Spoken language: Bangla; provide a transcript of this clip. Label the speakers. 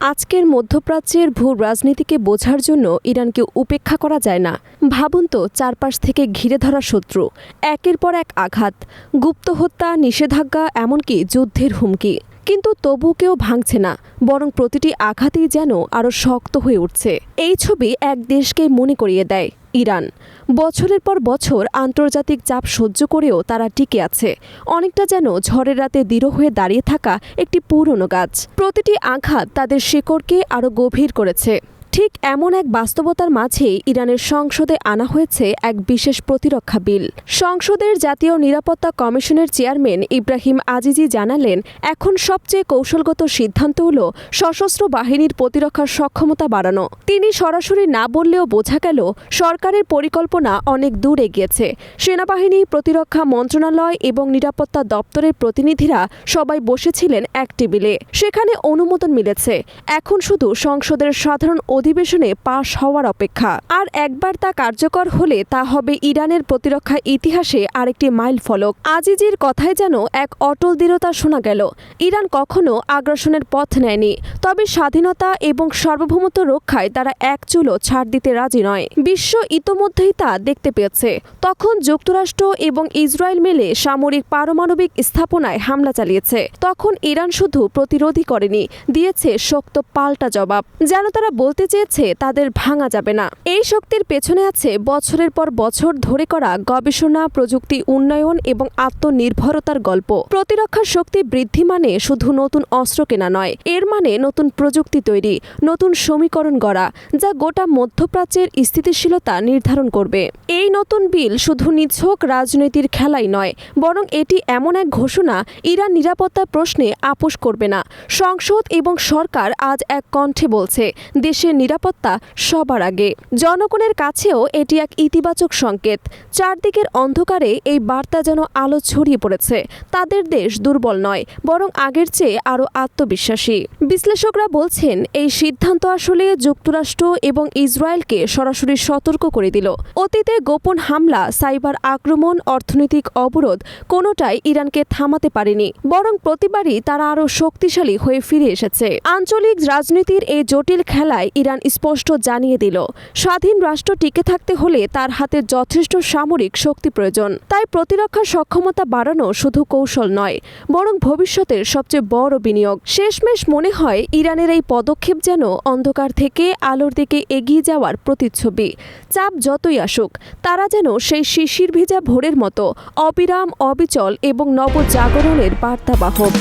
Speaker 1: আজকের মধ্যপ্রাচ্যের ভূ রাজনীতিকে বোঝার জন্য ইরানকে উপেক্ষা করা যায় না। ভাবুন তো, চারপাশ থেকে ঘিরে ধরা শত্রু, একের পর এক আঘাত, গুপ্ত হত্যা, নিষেধাজ্ঞা, এমনকি যুদ্ধের হুমকি। কিন্তু তবু কেউ ভাঙছে না, বরং প্রতিটি আঘাতই যেন আরও শক্ত হয়ে উঠছে। এই ছবি এক দেশকে মনে করিয়ে দেয়, ইরান। বছরের পর বছর আন্তর্জাতিক চাপ সহ্য করেও তারা টিকে আছে। অনেকটা যেন ঝড়ের রাতে দৃঢ় হয়ে দাঁড়িয়ে থাকা একটি পুরনো গাছ। প্রতিটি আঘাত তাদের শিকড়কে আরও গভীর করেছে। ঠিক এমন এক বাস্তবতার মাঝেই ইরানের সংসদে আনা হয়েছে এক বিশেষ প্রতিরক্ষা বিল। সংসদের জাতীয় নিরাপত্তা কমিশনের চেয়ারম্যান ইব্রাহিম আজিজি জানালেন, এখন সবচেয়ে কৌশলগত সিদ্ধান্ত হল সশস্ত্র বাহিনীর প্রতিরক্ষার সক্ষমতা বাড়ানো। তিনি সরাসরি না বললেও বোঝা গেল, সরকারের পরিকল্পনা অনেক দূর এগিয়েছে। সেনাবাহিনী, প্রতিরক্ষা মন্ত্রণালয় এবং নিরাপত্তা দপ্তরের প্রতিনিধিরা সবাই বসেছিলেন এক টেবিলে। সেখানে অনুমোদন মিলেছে। এখন শুধু সংসদের সাধারণ অধিবেশনে পাশ হওয়ার অপেক্ষা। আর একবার তা কার্যকর হলে তা হবে ইরানের প্রতিরক্ষা ইতিহাসে আরেকটি মাইল ফলক। আজিজির কথায় যেন এক অটল দৃঢ়তা শোনা গেল। ইরান কখনো আগ্রাসনের পথ নেয়নি, তবে স্বাধীনতা এবং সার্বভৌমত্ব রক্ষায় তারা এক চুলো ছাড় দিতে রাজি নয়। বিশ্ব ইতোমধ্যেই তা দেখতে পেয়েছে। তখন যুক্তরাষ্ট্র এবং ইসরায়েল মিলে সামরিক পারমাণবিক স্থাপনায় হামলা চালিয়েছে। তখন ইরান শুধু প্রতিরোধই করেনি, দিয়েছে শক্ত পাল্টা জবাব। যেন তারা বলতে চেয়েছে, তাদের ভাঙা যাবে না। এই শক্তির পেছনে আছে বছরের পর বছর ধরে করা গবেষণা, প্রযুক্তি, উন্নয়ন এবং আত্মনির্ভরতার গল্প। প্রতিরক্ষার শক্তি বৃদ্ধি মানে শুধু নতুন অস্ত্র কেনা নয়, এর মানে নতুন প্রযুক্তি তৈরি, নতুন সমীকরণ গড়া, যা গোটা মধ্যপ্রাচ্যের স্থিতিশীলতা নির্ধারণ করবে। এই নতুন বিল শুধু নিছক রাজনীতির খেলাই নয়, বরং এটি এমন এক ঘোষণা ইরান নিরাপত্তা প্রশ্নে আপোষ করবে না। সংসদ এবং সরকার আজ এক কণ্ঠে বলছে দেশের নিরাপত্তা সবার আগে। জনগণের কাছেও এটি এক ইতিবাচক সংকেত। চারদিকের অন্ধকারে এই বার্তা যেন আলো ছড়িয়ে পড়েছে। তাদের দেশ দুর্বল নয়, বরং আগের চেয়ে আরও আত্মবিশ্বাসী। বিশ্লেষকরা বলছেন, এই সিদ্ধান্ত আসলে যুক্তরাষ্ট্র এবং ইসরায়েলকে সরাসরি সতর্ক করে দিল। অতীতে গোপন হামলা, সাইবার আক্রমণ, অর্থনৈতিক অবরোধ কোনোটাই ইরানকে থামাতে পারেনি, বরং প্রতিবারই তারা আরও শক্তিশালী হয়ে ফিরে এসেছে। আঞ্চলিক রাজনীতির এই জটিল খেলায় ইরান স্পষ্ট জানিয়ে দিল, স্বাধীন রাষ্ট্র টিকে থাকতে হলে তার হাতে যথেষ্ট সামরিক শক্তি প্রয়োজন। তাই প্রতিরক্ষা সক্ষমতা বাড়ানো শুধু কৌশল নয়, বরং ভবিষ্যতের সবচেয়ে বড় বিনিয়োগ। শেষমেশ মনে হয়, ইরানের এই পদক্ষেপ যেন অন্ধকার থেকে আলোর দিকে এগিয়ে যাওয়ার প্রতিচ্ছবি। চাপ যতই আসুক, তারা যেন সেই শিশির ভেজা ভোরের মতো অবিরাম অবিচল এবং নবজাগরণের বার্তাবাহক।